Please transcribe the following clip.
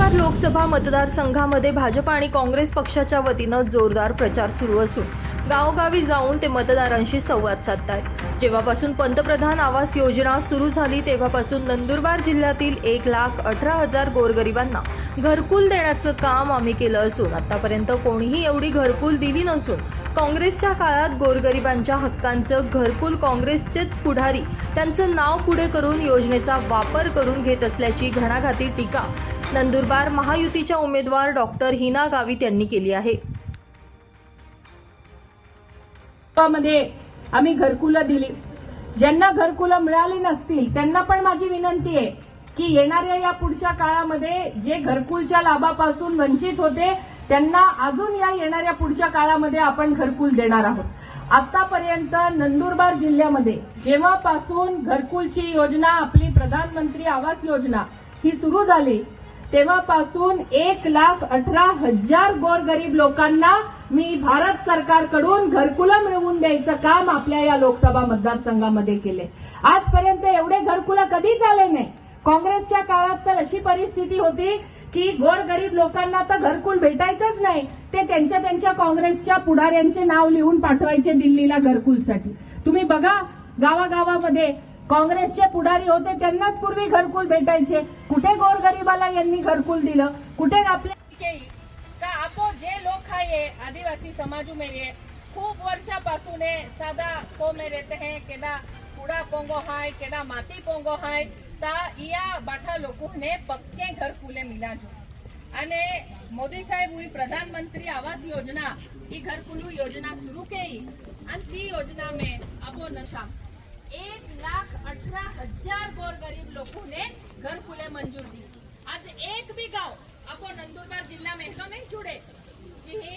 नंदुरबार लोकसभा मतदारसंघामध्ये भाजप आणि काँग्रेस पक्षाच्या वतीनं जोरदार प्रचार सुरू असून गावोगावी जाऊन ते मतदारांशी संवाद साधतात जेव्हापासून पंतप्रधान आवास योजना सुरू झाली तेव्हापासून नंदुरबार जिल्ह्यातील एक लाख अठरा हजार गोरगरिबांना घरकुल देण्याचं काम आम्ही केलं असून आतापर्यंत कोणीही एवढी घरकुल दिली नसून काँग्रेसच्या काळात गोरगरिबांच्या हक्कांचं घरकुल काँग्रेसचेच पुढारी त्यांचं नाव पुढे करून योजनेचा वापर करून घेत असल्याची घणाघाती टीका नंदुरबार महायुतीच्या उमेदवार डॉक्टर हिना गावित यांनी केली आहे. मध्ये आम्ही घरकुलं दिली. ज्यांना घरकुलं मिळाली नसतील त्यांना पण माझी विनंती आहे की येणाऱ्या या पुढच्या काळामध्ये जे घरकुलच्या लाभापासून वंचित होते त्यांना अजून या येणाऱ्या पुढच्या काळामध्ये आपण घरकुल देणार आहोत. आतापर्यंत नंदुरबार जिल्ह्यामध्ये जेव्हापासून घरकुलची योजना आपली प्रधानमंत्री आवास योजना ही सुरू झाली तेव्हापासून एक लाख अठरा हजार गोरगरीब लोकांना मी भारत सरकारकडून घरकुलं मिळवून द्यायचं काम आपल्या या लोकसभा मतदारसंघामध्ये केले आजपर्यंत एवढे घरकुलं कधीच आले नाही? काँग्रेसच्या काळात तर अशी परिस्थिती होती की गोरगरीब लोकांना तर घरकुल भेटायचंच नाही. ते त्यांच्या त्यांच्या काँग्रेसच्या पुढाऱ्यांचे नाव लिहून पाठवायचे दिल्लीला घरकुलसाठी. तुम्ही बघा गावागावामध्ये काँग्रेसचे पुढारी होते त्यांनाच पूर्वी घरकुल भेटायचे कुठे गोरगरिबाला यांनी घरकुल दिलं कुठे आपल्या का आपो जे लोग है ये आदिवासी समाजों में ये खूब वर्षापासून हे सादा को में रहते हैं केडा कूड़ा पोंगो हाय केडा माटी पोंगो हाय ता इया बाठा लोगों ने पक्के घर फूले मिला जो અને મોદી સાહેબ हुई प्रधानमंत्री आवास योजना ही घरकुलू योजना शुरू की आणि ती योजना में आपो नशा એક લાખ અઠાર હજાર બોર ગરીબ લોકોને ઘર ખુલે મંજૂર દી આજે એક બી ગાંव આપો નંદુરબાર જિલ્લા મેં તો નહીં જોડે જે